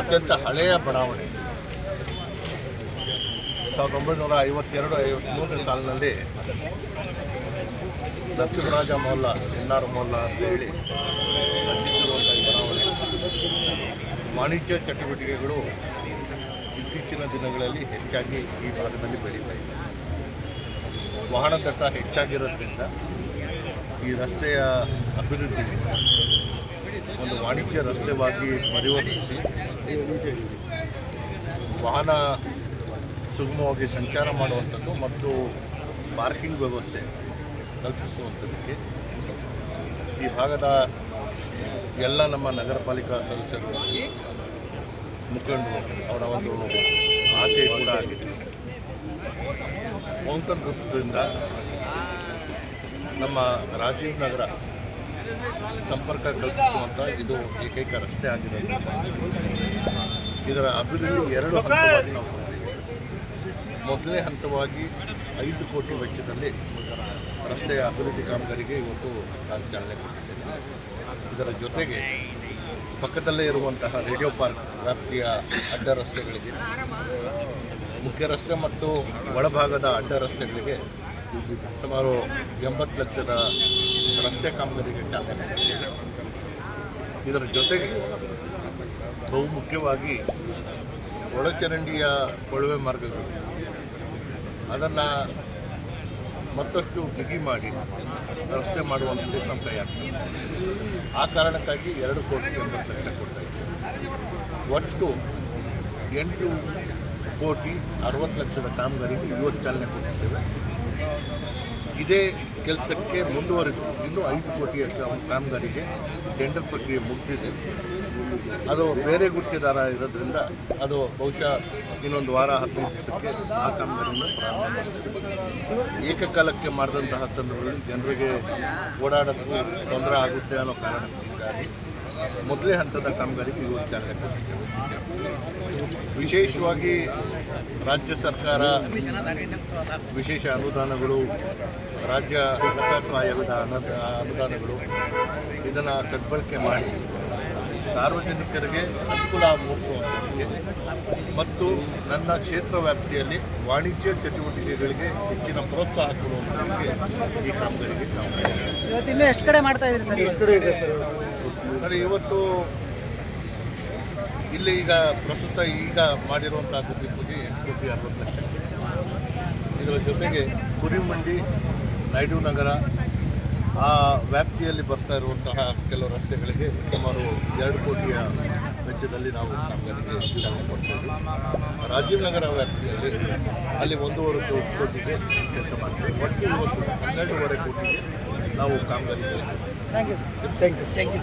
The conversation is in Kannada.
ಅತ್ಯಂತ ಹಳೆಯ ಬಡಾವಣೆ. ಸಾವಿರದ ಒಂಬೈನೂರ ಐವತ್ತೆರಡು ಐವತ್ತ್ಮೂರನೇ ಸಾಲಿನಲ್ಲಿ ನರಸಿಂಹರಾಜ ಮೊಲ್ಲ ಎನ್ನಾರು ಮೊಲ್ಲ ಅಂತ ಹೇಳಿ ರಚಿಸಿರುವಂಥ ಈ ಬಡಾವಣೆ. ವಾಣಿಜ್ಯ ಚಟುವಟಿಕೆಗಳು ಇತ್ತೀಚಿನ ದಿನಗಳಲ್ಲಿ ಹೆಚ್ಚಾಗಿ ಈ ಭಾಗದಲ್ಲಿ ಬೆಳೀತಾ ಇದೆ. ವಾಹನ ದಟ್ಟ ಹೆಚ್ಚಾಗಿರೋದ್ರಿಂದ ಈ ರಸ್ತೆಯ ಅಭಿವೃದ್ಧಿ ವಾಣಿಜ್ಯ ರಸ್ತೆವಾಗಿ ಪರಿವರ್ತಿಸಿ ವಾಹನ ಸುಗಮವಾಗಿ ಸಂಚಾರ ಮಾಡುವಂಥದ್ದು ಮತ್ತು ಪಾರ್ಕಿಂಗ್ ವ್ಯವಸ್ಥೆ ಕಲ್ಪಿಸುವಂಥದ್ದಕ್ಕೆ ಈ ಭಾಗದ ಎಲ್ಲ ನಮ್ಮ ನಗರ ಪಾಲಿಕಾ ಸದಸ್ಯರು ಮುಖಂಡರು ಅವರ ಒಂದು ಆಸೆ ಕೂಡ ಆಗಿದೆ. ಓಂಕರ್ ವೃತ್ತದಿಂದ ನಮ್ಮ ರಾಜೀವ್ ನಗರ ಸಂಪರ್ಕ ಕಲ್ಪಿಸುವಂಥ ಇದು ಏಕೈಕ ರಸ್ತೆ ಆಗಿದೆ ಇದರ ಅಭಿವೃದ್ಧಿ ಎರಡು ಹಂತವಾಗಿ ನಾವು ಮೊದಲನೇ ಹಂತವಾಗಿ ಐದು ಕೋಟಿ ವೆಚ್ಚದಲ್ಲಿ ರಸ್ತೆಯ ಅಭಿವೃದ್ಧಿ ಕಾಮಗಾರಿಗೆ ಇವತ್ತು ನಾನು ಚಾಲನೆ ಕೊಟ್ಟಿದ್ದೇನೆ ಇದರ ಜೊತೆಗೆ ಪಕ್ಕದಲ್ಲೇ ಇರುವಂತಹ ರೇಡಿಯೋ ಪಾರ್ಕ್ ವ್ಯಾಪ್ತಿಯ ಅಡ್ಡ ರಸ್ತೆಗಳಿಗೆ ಮುಖ್ಯ ರಸ್ತೆ ಮತ್ತು ಒಳಭಾಗದ ಅಡ್ಡ ರಸ್ತೆಗಳಿಗೆ ಸುಮಾರು ಎಂಬತ್ತು ಲಕ್ಷದ ರಸ್ತೆ ಕಾಮಗಾರಿಗೆ ಚಾಲನೆ ಇದರ ಜೊತೆಗೆ ಬಹುಮುಖ್ಯವಾಗಿ ಒಳಚರಂಡಿಯ ಕೊಳವೆ ಮಾರ್ಗಗಳು. ಅದನ್ನು ಮತ್ತಷ್ಟು ಬಿಗಿ ಮಾಡಿ ರಸ್ತೆ ಮಾಡುವಂಥದ್ದು ನಮ್ಮ ಕೈ ಆಗ್ತದೆ. ಆ ಕಾರಣಕ್ಕಾಗಿ ಎರಡು ಕೋಟಿ ಎಂಬತ್ತು ಲಕ್ಷ ಕೊಡ್ತಾ ಒಟ್ಟು ಎಂಟು ಕೋಟಿ ಅರವತ್ತು ಲಕ್ಷದ ಕಾಮಗಾರಿಗೆ ಇವತ್ತು ಚಾಲನೆ ಕೊಟ್ಟಿದ್ದೇವೆ. ಇದೇ ಕೆಲಸಕ್ಕೆ ಮುಂದುವರೆದು, ಇನ್ನು ಐದು ಅಷ್ಟು ಒಂದು ಕಾಮಗಾರಿಗೆ ಟೆಂಡರ್ ಪ್ರಕ್ರಿಯೆ ಮುಗಿದಿದೆ. ಅದು ಬೇರೆ ಗುತ್ತಿಗೆದಾರ ಇರೋದ್ರಿಂದ ಅದು ಬಹುಶಃ ಇನ್ನೊಂದು ವಾರ, ಹದಿನೈದು ದಿವಸಕ್ಕೆ ಆ ಕಾಮಗಾರಿಯನ್ನು ಪ್ರಾರಂಭ ಏಕಕಾಲಕ್ಕೆ ಮಾಡಿದಂತಹ ಸಂದರ್ಭದಲ್ಲಿ ಜನರಿಗೆ ಓಡಾಡೋದಕ್ಕೂ ತೊಂದರೆ ಆಗುತ್ತೆ ಅನ್ನೋ ಕಾರಣಕ್ಕಾಗಿ ಮೊದಲೇ ಹಂತದ ಕಾಮಗಾರಿಗೆ ಇವತ್ತು ಚಾಲನೆ ವಿಶೇಷವಾಗಿ ರಾಜ್ಯ ಸರ್ಕಾರ ವಿಶೇಷ ಅನುದಾನಗಳು, ರಾಜ್ಯ ಹಣಕಾಸು ಆಯೋಗದ ಅನುದ ಅನುದಾನಗಳು ಇದನ್ನು ಸದ್ಬಳಕೆ ಮಾಡಿ ಸಾರ್ವಜನಿಕರಿಗೆ ಅನುಕೂಲ ಮೂಡಿಸುವಂಥದ್ದಕ್ಕೆ ಮತ್ತು ನನ್ನ ಕ್ಷೇತ್ರ ವ್ಯಾಪ್ತಿಯಲ್ಲಿ ವಾಣಿಜ್ಯ ಚಟುವಟಿಕೆಗಳಿಗೆ ಹೆಚ್ಚಿನ ಪ್ರೋತ್ಸಾಹ ಕೊಡುವಂಥದ್ದಕ್ಕೆ ಈ ಕಾಮಗಾರಿಗೆ ನಾವು. ಎಷ್ಟು ಕಡೆ ಮಾಡ್ತಾ ಇದ್ದೀರಿ ಸರ್? ಎಷ್ಟು ಕಡೆ ಇದೆ ಸರ್? ಅಂದರೆ ಇವತ್ತು ಇಲ್ಲಿ ಈಗ ಪ್ರಸ್ತುತ ಈಗ ಮಾಡಿರುವಂಥ ಗುಬ್ಬಿ ಪೂಜೆ ಎಂಟು ಕೋಟಿ ಅರವತ್ತು ಲಕ್ಷ. ಇದರ ಜೊತೆಗೆ ಕುರಿಮಂಡಿ ನಾಯ್ಡು ನಗರ ಆ ವ್ಯಾಪ್ತಿಯಲ್ಲಿ ಬರ್ತಾ ಇರುವಂತಹ ಕೆಲವು ರಸ್ತೆಗಳಿಗೆ ಸುಮಾರು ಎರಡು ಕೋಟಿಯ ವೆಚ್ಚದಲ್ಲಿ ನಾವು ಕೊಡ್ತೀವಿ ರಾಜೀವ್ ನಗರ ವ್ಯಾಪ್ತಿಯಲ್ಲಿ ಅಲ್ಲಿ ಒಂದೂವರೆ ಕೋಟಿಗೆ ಕೆಲಸ ಮಾಡ್ತೀವಿ. ಒಟ್ಟು ಇವತ್ತು ಹನ್ನೆರಡೂವರೆ ಕೋಟಿಗೆ ನಾವು ಕಾಮಗಾರಿ thank you sir thank you thank you